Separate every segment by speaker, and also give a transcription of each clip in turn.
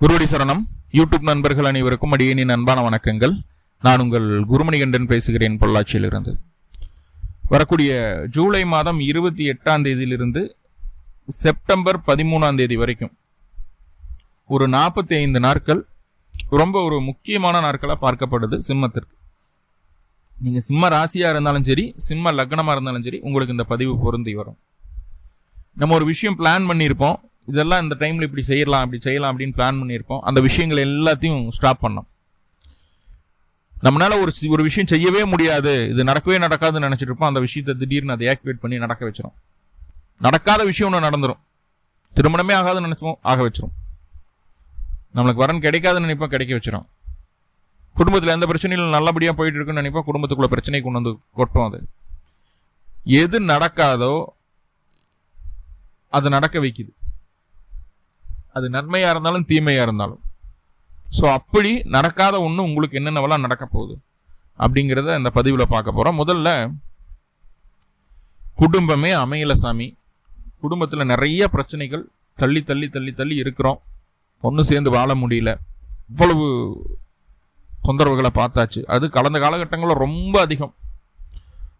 Speaker 1: குருவடி சரணம். யூடியூப் நண்பர்கள் அனைவருக்கும் அடியேனின் அன்பான வணக்கங்கள். நான் உங்கள் குருமணிகண்டன் பேசுகிறேன் பொள்ளாச்சியிலிருந்து. வரக்கூடிய ஜூலை மாதம் இருபத்தி எட்டாம் தேதியிலிருந்து செப்டம்பர் பதிமூணாம் தேதி வரைக்கும் ஒரு நாற்பத்தி ஐந்து நாட்கள் ரொம்ப ஒரு முக்கியமான நாட்களாக பார்க்கப்படுது சிம்மத்திற்கு. நீங்கள் சிம்ம ராசியாக இருந்தாலும் சரி சிம்ம லக்னமாக இருந்தாலும் சரி உங்களுக்கு இந்த பதிவு பொருந்தி வரும். நம்ம ஒரு விஷயம் பிளான் பண்ணியிருப்போம். இதெல்லாம் இந்த டைமில் இப்படி செய்யலாம் இப்படி செய்யலாம் அப்படின்னு பிளான் பண்ணியிருப்போம். அந்த விஷயங்கள் எல்லாத்தையும் ஸ்டாப் பண்ணோம். நம்மளால ஒரு சி- ஒரு விஷயம் செய்யவே முடியாது. இது நடக்கவே நடக்காதுன்னு நினச்சிட்டு இருப்போம். அந்த விஷயத்தை திடீர்னு அதை ஆக்டிவேட் பண்ணி நடக்க வச்சிடும் நடக்காத விஷயம் ஒன்று நடந்துடும் திருமணமே ஆகாதுன்னு நினைச்சோம் ஆக வச்சிரும். நம்மளுக்கு வரன் கிடைக்காதுன்னு நினைப்போம் கிடைக்க வச்சிரும். குடும்பத்தில் எந்த பிரச்சனையும் நல்லபடியாக போயிட்டு இருக்குன்னு நினைப்போம். குடும்பத்துக்குள்ள பிரச்சனை கொண்டு வந்து கொட்டும் அது. எது நடக்காதோ அது நடக்க வைக்குது. அது நன்மையாக இருந்தாலும் தீமையாக இருந்தாலும். ஸோ அப்படி நடக்காத ஒன்று உங்களுக்கு என்னென்னவெல்லாம் நடக்க போகுது? அப்படிங்கிறத இந்த பதிவில் பார்க்க போகிறோம் முதல்ல குடும்பமே அமையல சாமி. குடும்பத்தில் நிறைய பிரச்சனைகள் தள்ளி தள்ளி தள்ளி தள்ளி இருக்கிறோம். ஒன்றும் சேர்ந்து வாழ முடியல. இவ்வளவு தொந்தரவுகளை பார்த்தாச்சு. அது கடந்த காலகட்டங்களில் ரொம்ப அதிகம்.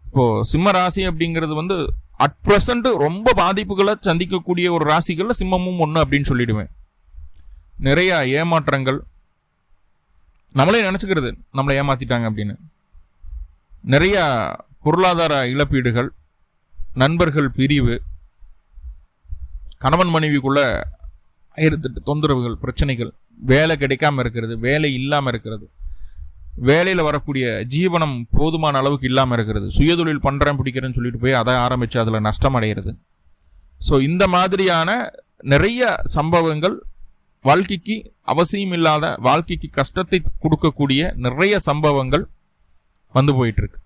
Speaker 1: இப்போது சிம்ம ராசி அப்படிங்கிறது வந்து அட் ப்ரெசண்ட் ரொம்ப பாதிப்புகளை சந்திக்கக்கூடிய ஒரு ராசிகளில் சிம்மமும் ஒன்று அப்படின்னு சொல்லிடுவேன். நிறைய ஏமாற்றங்கள். நம்மளே நினச்சிக்கிறது நம்மளை ஏமாத்திட்டாங்க அப்படின்னு. நிறைய பொருளாதார இழப்பீடுகள் நண்பர்கள் பிரிவு கணவன் மனைவிக்குள்ள ஆயிரத்தெட்டு தொந்தரவுகள் பிரச்சனைகள் வேலை கிடைக்காம இருக்கிறது வேலை இல்லாமல் இருக்கிறது. வேலையில் வரக்கூடிய ஜீவனம் போதுமான அளவுக்கு இல்லாமல் இருக்கிறது. சுயதொழில் பண்ணுறேன் பிடிக்கிறேன்னு சொல்லிட்டு போய் அதை ஆரம்பித்து அதில் நஷ்டம் அடைகிறது ஸோ இந்த மாதிரியான நிறைய சம்பவங்கள் வாழ்க்கைக்கு அவசியம் இல்லாத வாழ்க்கைக்கு கஷ்டத்தை கொடுக்கக்கூடிய நிறைய சம்பவங்கள் வந்து போயிட்டுருக்கு.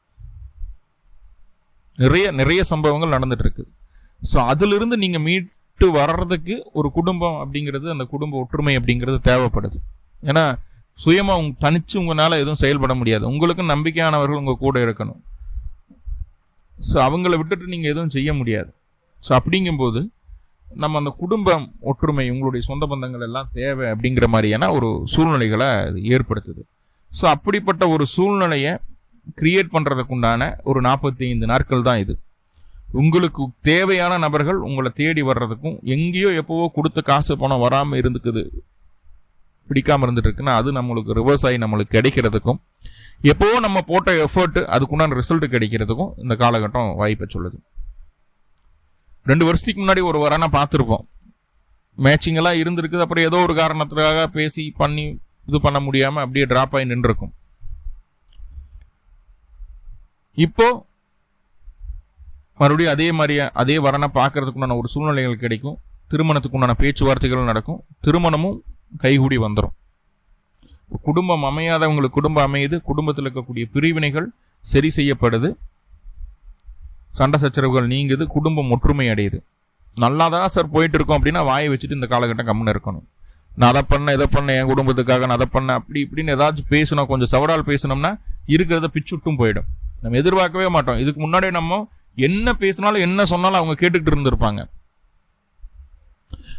Speaker 1: நிறைய நிறைய சம்பவங்கள் நடந்துகிட்ருக்கு ஸோ அதிலிருந்து நீங்கள் மீட்டு வர்றதுக்கு ஒரு குடும்பம் அப்படிங்கிறது அந்த குடும்ப ஒற்றுமை அப்படிங்கிறது தேவைப்படுது. ஏன்னா சுயமாக உங் தனிச்சு உங்களால் எதுவும் செயல்பட முடியாது. உங்களுக்கு நம்பிக்கையானவர்கள் உங்கள் கூட இருக்கணும். ஸோ அவங்கள விட்டுட்டு நீங்கள் எதுவும் செய்ய முடியாது. ஸோ அப்படிங்கும்போது நம்ம அந்த குடும்பம் ஒற்றுமை உங்களுடைய சொந்த பந்தங்கள் எல்லாம் தேவை அப்படிங்கிற மாதிரியான ஒரு சூழ்நிலைகளை அது ஏற்படுத்துது. ஸோ அப்படிப்பட்ட ஒரு சூழ்நிலையை கிரியேட் பண்ணுறதுக்குண்டான ஒரு நாற்பத்தி ஐந்து நாட்கள் தான் இது. உங்களுக்கு தேவையான நபர்கள் உங்களை தேடி வர்றதுக்கும் எங்கேயோ எப்போவோ கொடுத்த காசு பணம் வராமல் இருந்துக்குது. பிடிக்காமல் இருந்துட்டு இருக்குன்னா அது நம்மளுக்கு ரிவர்ஸ் ஆகி நம்மளுக்கு கிடைக்கிறதுக்கும் எப்போவோ நம்ம போட்ட எஃபர்ட்டு அதுக்குண்டான ரிசல்ட் கிடைக்கிறதுக்கும் இந்த காலகட்டம் வாய்ப்பை சொல்லுது. ரெண்டு வருஷத்துக்கு முன்னாடி ஒரு வரனை பார்த்துருப்போம். மேட்சிங்கெல்லாம் இருந்திருக்குது அப்புறம் ஏதோ ஒரு காரணத்துக்காக பேசி பண்ணி இது பண்ண முடியாமல் அப்படியே ட்ராப் ஆகி நின்றுருக்கும். இப்போ மறுபடியும் அதே மாதிரியே அதே வரனை பார்க்கறதுக்குண்டான ஒரு சூழ்நிலைகள் கிடைக்கும். திருமணத்துக்குண்டான பேச்சுவார்த்தைகள் நடக்கும். திருமணமும் கைகூடி வந்துடும் குடும்பம் அமையாதவங்களுக்கு குடும்பம் அமையுது குடும்பத்தில் இருக்கக்கூடிய பிரிவினைகள் சரி செய்யப்படுது. சண்டை சச்சரவுகள் நீங்குது குடும்பம் ஒற்றுமை அடையுது. நல்லா தான் சார் போயிட்டு இருக்கோம் அப்படின்னா வாயை வச்சுட்டு இந்த காலகட்டம் கம்முன்னு இருக்கணும். நான் அதை பண்ண இதை பண்ணேன் என் குடும்பத்துக்காக நான் அதை பண்ணேன் அப்படி இப்படின்னு ஏதாச்சும் பேசணும் கொஞ்சம் சவடால் பேசணும்னா இருக்கிறத பிச்சுட்டும் போயிடும். நம்ம எதிர்பார்க்கவே மாட்டோம். இதுக்கு முன்னாடி நம்ம என்ன பேசினாலும் என்ன சொன்னாலும் அவங்க கேட்டுக்கிட்டு இருந்திருப்பாங்க.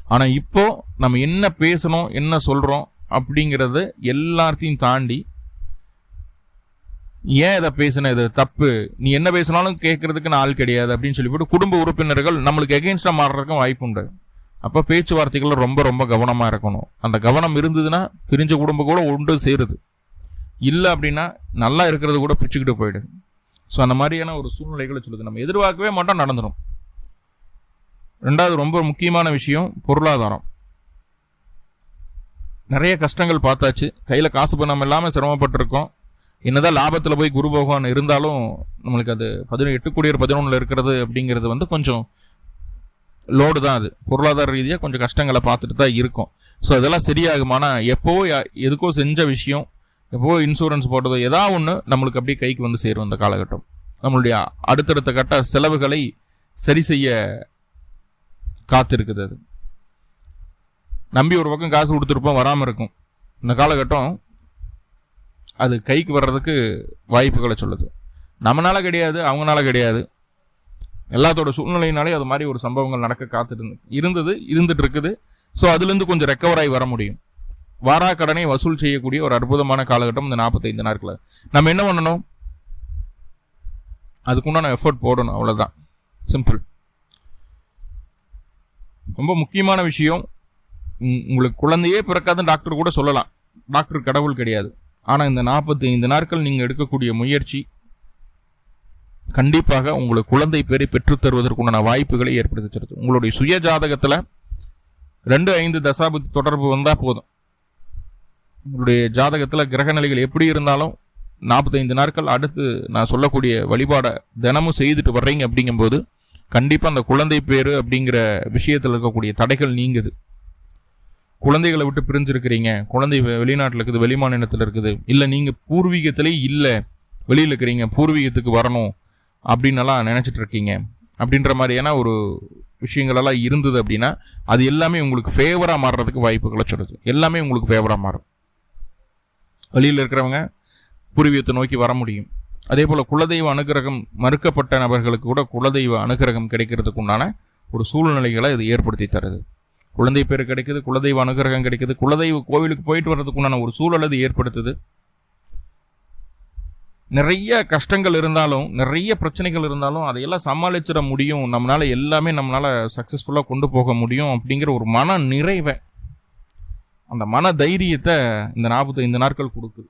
Speaker 1: ஆனால் இப்போ நம்ம என்ன பேசணும் என்ன சொல்கிறோம் அப்படிங்கறது எல்லாத்தையும் தாண்டி ஏன் இதை பேசின இது தப்பு? நீ என்ன பேசினாலும் கேட்கறதுக்கு நான் ஆள் கிடையாது அப்படின்னு சொல்லி போட்டு குடும்ப உறுப்பினர்கள் நம்மளுக்கு எகெயின்ஸ்டாக மாறுறதுக்கும் வாய்ப்பு உண்டு. அப்போ பேச்சுவார்த்தைகளை ரொம்ப ரொம்ப கவனமாக இருக்கணும். அந்த கவனம் இருந்ததுன்னா பிரிஞ்ச குடும்பம் கூட ஒன்று சேருது. இல்லை அப்படின்னா நல்லா இருக்கிறது கூட பிரிச்சுக்கிட்டு போயிடுது. ஸோ அந்த மாதிரியான ஒரு சூழ்நிலைகளை சொல்லுது. நம்ம எதிர்பார்க்கவே மாட்டோம் நடந்துடும் ரெண்டாவது ரொம்ப முக்கியமான விஷயம் பொருளாதாரம். நிறைய கஷ்டங்கள் பார்த்தாச்சு. கையில் காசு பணம் இல்லாமல் சிரமப்பட்டிருக்கோம். என்னதான் லாபத்தில் போய் குரு பகவான் இருந்தாலும் நம்மளுக்கு அது பதினொன்று எட்டு கோடியர் பதினொன்றில் இருக்கிறது அப்படிங்கிறது வந்து கொஞ்சம் லோடு தான் அது. பொருளாதார ரீதியாக கொஞ்சம் கஷ்டங்களை பார்த்துட்டு தான் இருக்கும். ஸோ இதெல்லாம் சரியாகுமானா ஆனால் யா- எதுக்கோ செஞ்ச விஷயம் எப்போ இன்சூரன்ஸ் போட்டதோ ஏதா ஒன்று நம்மளுக்கு அப்படியே கைக்கு வந்து சேரும் இந்த காலகட்டம். நம்மளுடைய அடுத்தடுத்த கட்ட செலவுகளை சரி செய்ய காத்திருக்குது அது. நம்பி ஒரு பக்கம் காசு கொடுத்துருப்போம் வராமல் இருக்கும். இந்த காலகட்டம் அது கைக்கு வர்றதுக்கு வாய்ப்புகளை சொல்லுது. நம்மனால கிடையாது அவங்கனால கிடையாது. எல்லாத்தோட சூழ்நிலையினாலே அது மாதிரி ஒரு சம்பவங்கள் நடக்க காத்துட்டு இருந்து- இருந்தது இருந்துட்டு இருக்குது. ஸோ அதுலேருந்து கொஞ்சம் ரெக்கவர் ஆகி வர முடியும். வாரா கடனை வசூல் செய்யக்கூடிய ஒரு அற்புதமான காலகட்டம் இந்த நாற்பத்தைந்து நாட்களில். நம்ம என்ன பண்ணணும்? அதுக்குண்டான எஃபர்ட் போடணும் அவ்வளோதான் சிம்பிள் ரொம்ப முக்கியமான விஷயம் உங்களுக்கு குழந்தையே பிறக்காதுன்னு டாக்டர் கூட சொல்லலாம். டாக்டர் கடவுள் கிடையாது. ஆனால் இந்த நாற்பத்தி ஐந்து நாட்கள் நீங்கள் எடுக்கக்கூடிய முயற்சி கண்டிப்பாக உங்களுக்கு குழந்தை பேரை பெற்றுத்தருவதற்குண்டான வாய்ப்புகளை ஏற்படுத்தி தருது. உங்களுடைய சுய ஜாதகத்தில் ரெண்டு ஐந்து தசாபதி தொடர்பு வந்தால் போதும். உங்களுடைய ஜாதகத்தில் கிரக நிலைகள் எப்படி இருந்தாலும் நாற்பத்தைந்து நாட்கள் அடுத்து நான் சொல்லக்கூடிய வழிபாடை தினமும் செய்துட்டு வர்றீங்க அப்படிங்கும்போது கண்டிப்பாக அந்த குழந்தை பேர் அப்படிங்கிற விஷயத்தில் இருக்கக்கூடிய தடைகள் நீங்குது. குழந்தைகளை விட்டு பிரிஞ்சிருக்கிறீங்க. குழந்தை வெளிநாட்டில் இருக்குது வெளிமாநிலத்தில் இருக்குது. இல்லை நீங்கள் பூர்வீகத்திலே இல்லை. வெளியில் இருக்கிறீங்க பூர்வீகத்துக்கு வரணும் அப்படின்னலாம் நினச்சிட்டு இருக்கீங்க அப்படின்ற மாதிரியான ஒரு விஷயங்களெல்லாம் இருந்தது அப்படின்னா அது எல்லாமே உங்களுக்கு ஃபேவராக மாறுறதுக்கு வாய்ப்புகளை சொல்லுது. எல்லாமே உங்களுக்கு ஃபேவராக மாறும். வெளியில் இருக்கிறவங்க பூர்வீகத்தை நோக்கி வர முடியும். அதே போல் குலதெய்வ அனுகிரகம் மறுக்கப்பட்ட நபர்களுக்கு கூட குலதெய்வ அனுகிரகம் கிடைக்கிறதுக்கு உண்டான ஒரு சூழ்நிலைகளை இது ஏற்படுத்தி தருது. குழந்தை பேர் கிடைக்குது குலதெய்வ அனுகிரகம் கிடைக்குது குலதெய்வ கோவிலுக்கு போயிட்டு வர்றதுக்கு உண்டான ஒரு சூழல் அது ஏற்படுத்துது. நிறைய கஷ்டங்கள் இருந்தாலும் நிறைய பிரச்சனைகள் இருந்தாலும் அதையெல்லாம் சமாளிச்சிட முடியும். நம்மளால் எல்லாமே நம்மளால் சக்ஸஸ்ஃபுல்லாக கொண்டு போக முடியும் அப்படிங்கிற ஒரு மன நிறைவை அந்த மன தைரியத்தை இந்த நாற்பத்தைந்து நாட்கள் கொடுக்குது.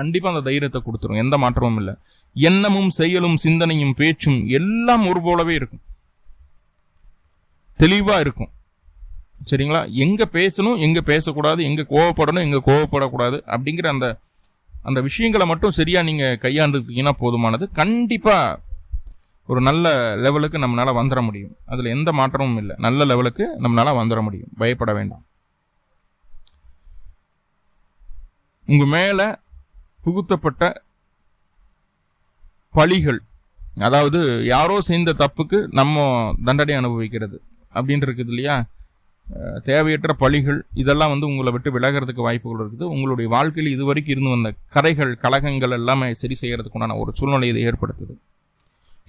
Speaker 1: கண்டிப்பாக அந்த தைரியத்தை கொடுத்துரும். எந்த மாற்றமும் இல்லை. எண்ணமும் செயலும் சிந்தனையும் பேச்சும் எல்லாம் ஒரு போலவே இருக்கும். தெளிவாக இருக்கும். சரிங்களா? எங்கே பேசணும் எங்கே பேசக்கூடாது எங்கே கோவப்படணும் எங்கே கோவப்படக்கூடாது அப்படிங்கிற அந்த அந்த விஷயங்களை மட்டும் சரியாக நீங்கள் கையாண்டுக்கிட்டீங்கன்னா போதுமானது. கண்டிப்பாக ஒரு நல்ல லெவலுக்கு நம்மளால் வந்துட முடியும். அதில் எந்த மாற்றமும் இல்லை. நல்ல லெவலுக்கு நம்மளால் வந்துட முடியும். பயப்பட வேண்டாம். உங்கள் மேலே புகுத்தப்பட்ட பழிகள். அதாவது யாரோ செய்த தப்புக்கு நம்ம தண்டனை அனுபவிக்கிறது அப்படின்ட்டு இருக்குது இல்லையா தேவையற்ற பழிகள் இதெல்லாம் வந்து உங்களை விட்டு விலகிறதுக்கு வாய்ப்புகள் இருக்குது. உங்களுடைய வாழ்க்கையில் இதுவரைக்கும் இருந்து வந்த கரைகள் கழகங்கள் எல்லாமே சரி செய்கிறதுக்குண்டான ஒரு சூழ்நிலை இதை ஏற்படுத்துது.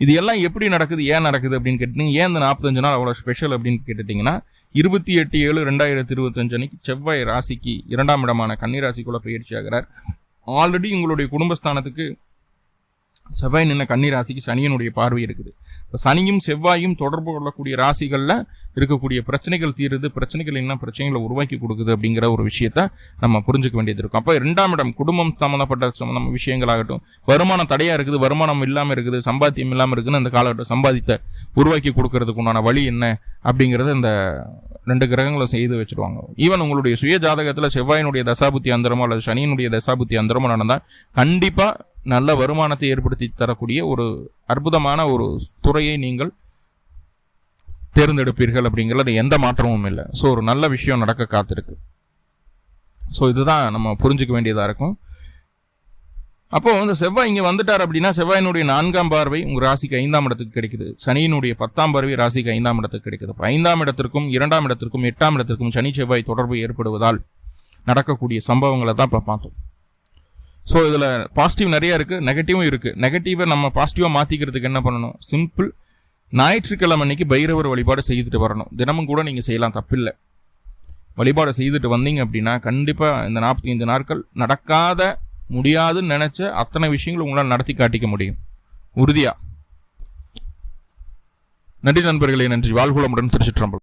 Speaker 1: இது எல்லாம் எப்படி நடக்குது ஏன் நடக்குது அப்படின்னு கேட்டீங்க ஏன் இந்த நாற்பத்தஞ்சு நாள் அவ்வளோ ஸ்பெஷல் அப்படின்னு கேட்டுட்டிங்கன்னா இருபத்தி எட்டு ஏழு ரெண்டாயிரத்தி இருபத்தஞ்சு அன்னைக்கு செவ்வாய் ராசிக்கு இரண்டாம் இடமான கன்னிராசிக்குள்ள பயிற்சி ஆகிறார் ஆல்ரெடி உங்களுடைய குடும்பஸ்தானத்துக்கு செவ்வாய் நின்ன கன்னி ராசிக்கு சனியனுடைய பார்வை இருக்குது. இப்போ சனியும் செவ்வாயும் தொடர்பு கொள்ளக்கூடிய ராசிகளில் இருக்கக்கூடிய பிரச்சனைகள் தீருது. பிரச்சனைகள் என்ன? பிரச்சனைகளை உருவாக்கி கொடுக்குது அப்படிங்கிற ஒரு விஷயத்த நம்ம புரிஞ்சுக்க வேண்டியது இருக்கும். அப்போ இரண்டாம் இடம் குடும்பம் சம்மந்தப்பட்ட சம்மந்தம் விஷயங்களாகட்டும். வருமானம் தடையாக இருக்குது. வருமானம் இல்லாமல் இருக்குது. சம்பாத்தியம் இல்லாமல் இருக்குதுன்னு அந்த காலகட்டம் சம்பாதித்த உருவாக்கி கொடுக்கறதுக்கு உண்டான வழி என்ன? அப்படிங்கிறத இந்த ரெண்டு கிரகங்களும் செய்து வச்சுருவாங்க. ஈவன் உங்களுடைய சுய ஜாதகத்தில் செவ்வாயினுடைய தசாபுத்தி அந்தரமோ அல்லது சனியினுடைய தசாபுத்தி அந்தரமோ நடந்தால் கண்டிப்பாக நல்ல வருமானத்தை ஏற்படுத்தி தரக்கூடிய ஒரு அற்புதமான ஒரு துறையை நீங்கள் தேர்ந்தெடுப்பீர்கள் அப்படிங்கிறது எந்த மாற்றமும் இல்லை. ஸோ ஒரு நல்ல விஷயம் நடக்க காத்திருக்கு. ஸோ இதுதான் நம்ம புரிஞ்சுக்க வேண்டியதாக இருக்கும். அப்போ வந்து செவ்வாய் இங்கே வந்துட்டார் அப்படின்னா செவ்வாயினுடைய நான்காம் பார்வை உங்கள் ராசிக்கு ஐந்தாம் இடத்துக்கு கிடைக்குது. சனியினுடைய பத்தாம் பார்வை ராசிக்கு ஐந்தாம் இடத்துக்கு கிடைக்குது. அப்போ ஐந்தாம் இடத்திற்கும் இரண்டாம் இடத்திற்கும் எட்டாம் இடத்திற்கும் சனி செவ்வாய் தொடர்பு ஏற்படுவதால் நடக்கக்கூடிய சம்பவங்களை தான் இப்போ பார்த்தோம். ஸோ இதில் பாசிட்டிவ் நிறையா இருக்குது நெகட்டிவும் இருக்குது நெகட்டிவை நம்ம பாசிட்டிவாக மாற்றிக்கிறதுக்கு என்ன பண்ணணும்? சிம்பிள் ஞாயிற்றுக்கிழமை அன்னைக்கு பைரவர் வழிபாடு செய்துட்டு வரணும். தினமும் கூட நீங்கள் செய்யலாம் தப்பில்லை. வழிபாடு செய்துட்டு வந்தீங்க அப்படின்னா கண்டிப்பாக இந்த நாற்பத்தி ஐந்து நாட்கள் நடக்காத முடியாதுன்னு நினச்ச அத்தனை விஷயங்களும் உங்களால் நடத்தி காட்டிக்க முடியும். உறுதியாக நன்றி நண்பர்களே நன்றி. வாழ்குளமுடன் திருச்சிற்றம்பலம்.